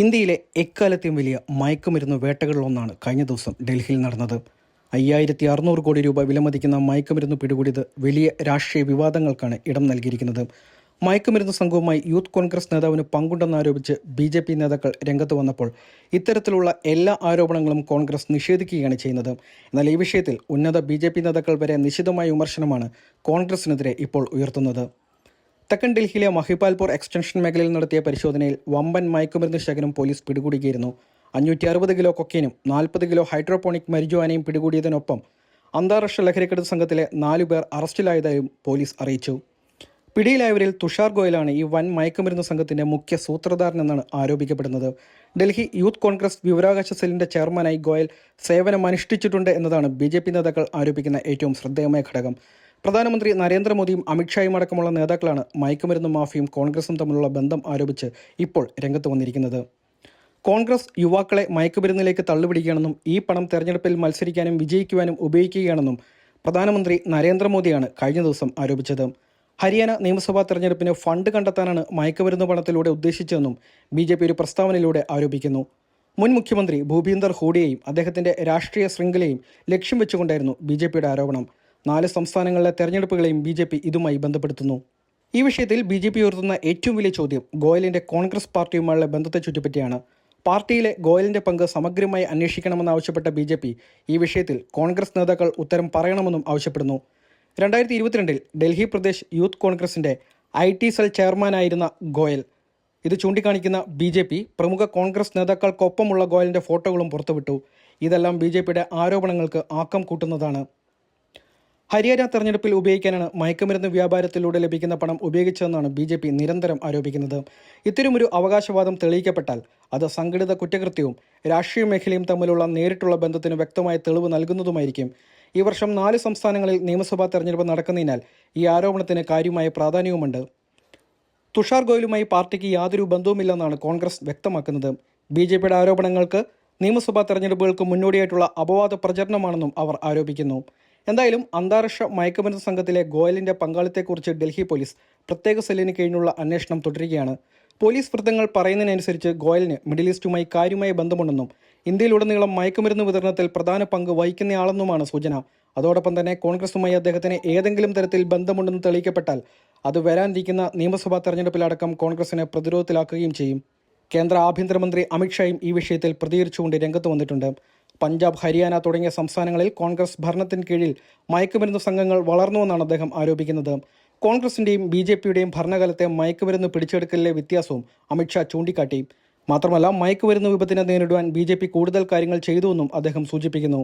ഇന്ത്യയിലെ എക്കാലത്തെയും വലിയ മയക്കുമരുന്ന് വേട്ടകളിലൊന്നാണ് കഴിഞ്ഞ ദിവസം ഡൽഹിയിൽ നടന്നത്. അയ്യായിരത്തി അറുന്നൂറ് കോടി രൂപ വിലമതിക്കുന്ന മയക്കുമരുന്ന് പിടികൂടിയത് വലിയ രാഷ്ട്രീയ വിവാദങ്ങൾക്കാണ് ഇടം നൽകിയിരിക്കുന്നത്. മയക്കുമരുന്ന് സംഘവുമായി യൂത്ത് കോൺഗ്രസ് നേതാവിന് പങ്കുണ്ടെന്നാരോപിച്ച് ബി ജെ പി നേതാക്കൾ രംഗത്ത് വന്നപ്പോൾ ഇത്തരത്തിലുള്ള എല്ലാ ആരോപണങ്ങളും കോൺഗ്രസ് നിഷേധിക്കുകയാണ് ചെയ്യുന്നത്. എന്നാൽ ഈ വിഷയത്തിൽ ഉന്നത ബി നേതാക്കൾ വരെ നിശിതമായ വിമർശനമാണ് കോൺഗ്രസിനെതിരെ ഇപ്പോൾ ഉയർത്തുന്നത്. തെക്കൻ ഡൽഹിയിലെ മഹിപാൽപൂർ എക്സ്റ്റൻഷൻ മേഖലയിൽ നടത്തിയ പരിശോധനയിൽ വമ്പൻ മയക്കുമരുന്ന് ശേഖരം പോലീസ് പിടികൂടിയിരുന്നു അഞ്ഞൂറ്റി അറുപത് കിലോ കൊക്കൈനും നാൽപ്പത് കിലോ ഹൈഡ്രോപോണിക് മരിജുവാനയും പിടികൂടിയതിനൊപ്പം അന്താരാഷ്ട്ര ലഹരിക്കടത്ത് സംഘത്തിലെ നാലു പേർ അറസ്റ്റിലായതായും പോലീസ് അറിയിച്ചു. പിടിയിലായവരിൽ തുഷാർ ഗോയലാണ് ഈ വൻ മയക്കുമരുന്ന് സംഘത്തിന്റെ മുഖ്യ സൂത്രധാരൻ എന്നാണ് ആരോപിക്കപ്പെടുന്നത്. ഡൽഹി യൂത്ത് കോൺഗ്രസ് വിവരാവകാശ സെല്ലിന്റെ ചെയർമാനായി ഗോയൽ സേവനം അനുഷ്ഠിച്ചിട്ടുണ്ട് എന്നതാണ് ബി നേതാക്കൾ ആരോപിക്കുന്ന ഏറ്റവും ശ്രദ്ധേയമായ ഘടകം. പ്രധാനമന്ത്രി നരേന്ദ്രമോദിയും അമിത്ഷായും അടക്കമുള്ള നേതാക്കളാണ് മയക്കുമരുന്ന് മാഫിയും കോൺഗ്രസും തമ്മിലുള്ള ബന്ധം ആരോപിച്ച് ഇപ്പോൾ രംഗത്ത് വന്നിരിക്കുന്നത്. കോൺഗ്രസ് യുവാക്കളെ മയക്കുമരുന്നിലേക്ക് തള്ളുപിടിക്കുകയാണെന്നും ഈ പണം തെരഞ്ഞെടുപ്പിൽ മത്സരിക്കാനും വിജയിക്കുവാനും ഉപയോഗിക്കുകയാണെന്നും പ്രധാനമന്ത്രി നരേന്ദ്രമോദിയാണ് കഴിഞ്ഞ ദിവസം ആരോപിച്ചത്. ഹരിയാന നിയമസഭാ തെരഞ്ഞെടുപ്പിന് ഫണ്ട് കണ്ടെത്താനാണ് മയക്കുമരുന്ന് പണത്തിലൂടെ ഉദ്ദേശിച്ചതെന്നും ബി ജെ പി ഒരു പ്രസ്താവനയിലൂടെ ആരോപിക്കുന്നു. മുൻ മുഖ്യമന്ത്രി ഭൂപീന്ദർ ഹൂഡിയെയും അദ്ദേഹത്തിന്റെ രാഷ്ട്രീയ ശൃംഖലയും ലക്ഷ്യം വെച്ചുകൊണ്ടായിരുന്നു ബി ആരോപണം. നാല് സംസ്ഥാനങ്ങളിലെ തെരഞ്ഞെടുപ്പുകളെയും ബി ജെ പി ഇതുമായി ബന്ധപ്പെടുത്തുന്നു. ഈ വിഷയത്തിൽ ബി ജെ പി ഉയർത്തുന്ന ഏറ്റവും വലിയ ചോദ്യം ഗോയലിന്റെ കോൺഗ്രസ് പാർട്ടിയുമായുള്ള ബന്ധത്തെ ചുറ്റിപ്പറ്റിയാണ്. പാർട്ടിയിലെ ഗോയലിന്റെ പങ്ക് സമഗ്രമായി അന്വേഷിക്കണമെന്നാവശ്യപ്പെട്ട ബി ജെ പി ഈ വിഷയത്തിൽ കോൺഗ്രസ് നേതാക്കൾ ഉത്തരം പറയണമെന്നും ആവശ്യപ്പെടുന്നു. രണ്ടായിരത്തി ഇരുപത്തിരണ്ടിൽ ഡൽഹി പ്രദേശ് യൂത്ത് കോൺഗ്രസിന്റെ ഐ ടി സെൽ ചെയർമാനായിരുന്ന ഗോയൽ. ഇത് ചൂണ്ടിക്കാണിക്കുന്ന ബി ജെ പി പ്രമുഖ കോൺഗ്രസ് നേതാക്കൾക്കൊപ്പമുള്ള ഗോയലിന്റെ ഫോട്ടോകളും പുറത്തുവിട്ടു. ഇതെല്ലാം ബി ജെ പിയുടെ ആരോപണങ്ങൾക്ക് ആക്കം കൂട്ടുന്നതാണ്. ഹരിയാന തെരഞ്ഞെടുപ്പിൽ ഉപയോഗിക്കാനാണ് മയക്കുമരുന്ന് വ്യാപാരത്തിലൂടെ ലഭിക്കുന്ന പണം ഉപയോഗിച്ചതെന്നാണ് ബി ജെ പി നിരന്തരം ആരോപിക്കുന്നത്. ഇത്തരമൊരു അവകാശവാദം തെളിയിക്കപ്പെട്ടാൽ അത് സംഘടിത കുറ്റകൃത്യവും രാഷ്ട്രീയ മേഖലയും തമ്മിലുള്ള നേരിട്ടുള്ള ബന്ധത്തിന് വ്യക്തമായ തെളിവ് നൽകുന്നതുമായിരിക്കും. ഈ വർഷം നാല് സംസ്ഥാനങ്ങളിൽ നിയമസഭാ തെരഞ്ഞെടുപ്പ് നടക്കുന്നതിനാൽ ഈ ആരോപണത്തിന് കാര്യമായ പ്രാധാന്യവുമുണ്ട്. തുഷാർ ഗോയലുമായി പാർട്ടിക്ക് യാതൊരു ബന്ധവുമില്ലെന്നാണ് കോൺഗ്രസ് വ്യക്തമാക്കുന്നത്. ബി ജെ പിയുടെ ആരോപണങ്ങൾക്ക് നിയമസഭാ തെരഞ്ഞെടുപ്പുകൾക്ക് മുന്നോടിയായിട്ടുള്ള അപവാദ പ്രചരണമാണെന്നും അവർ ആരോപിക്കുന്നു. എന്തായാലും അന്താരാഷ്ട്ര മയക്കുമരുന്ന് സംഘത്തിലെ ഗോയലിന്റെ പങ്കാളിത്തെക്കുറിച്ച് ഡൽഹി പോലീസ് പ്രത്യേക സെല്ലിന് കീഴിലുള്ള അന്വേഷണം തുടരുകയാണ്. പോലീസ് വൃത്തങ്ങൾ പറയുന്നതിനനുസരിച്ച് ഗോയലിന് മിഡിൽ ഈസ്റ്റുമായി കാര്യമായ ബന്ധമുണ്ടെന്നും ഇന്ത്യയിലുടനീളം മയക്കുമരുന്ന് വിതരണത്തിൽ പ്രധാന പങ്ക് വഹിക്കുന്നയാളെന്നുമാണ് സൂചന. അതോടൊപ്പം തന്നെ കോൺഗ്രസുമായി അദ്ദേഹത്തിന് ഏതെങ്കിലും തരത്തിൽ ബന്ധമുണ്ടെന്ന് തെളിയിക്കപ്പെട്ടാൽ അത് വരാനിരിക്കുന്ന നിയമസഭാ തെരഞ്ഞെടുപ്പിലടക്കം കോൺഗ്രസിനെ പ്രതിരോധത്തിലാക്കുകയും ചെയ്യും. കേന്ദ്ര ആഭ്യന്തരമന്ത്രി അമിത്ഷായും ഈ വിഷയത്തിൽ പ്രതികരിച്ചുകൊണ്ട് രംഗത്ത് വന്നിട്ടുണ്ട്. പഞ്ചാബ് ഹരിയാന തുടങ്ങിയ സംസ്ഥാനങ്ങളിൽ കോൺഗ്രസ് ഭരണത്തിന് കീഴിൽ മയക്കുമരുന്ന് സംഘങ്ങൾ വളർന്നുവെന്നാണ് അദ്ദേഹം ആരോപിക്കുന്നത്. കോൺഗ്രസിന്റെയും ബി ജെ പിയുടെയും ഭരണകാലത്തെ മയക്കുമരുന്ന് പിടിച്ചെടുക്കലിലെ വ്യത്യാസവും അമിത്ഷാ ചൂണ്ടിക്കാട്ടി. മാത്രമല്ല മയക്കുമരുന്ന് വിപത്തിനെ നേരിടുവാൻ ബി കൂടുതൽ കാര്യങ്ങൾ ചെയ്തുവെന്നും അദ്ദേഹം സൂചിപ്പിക്കുന്നു.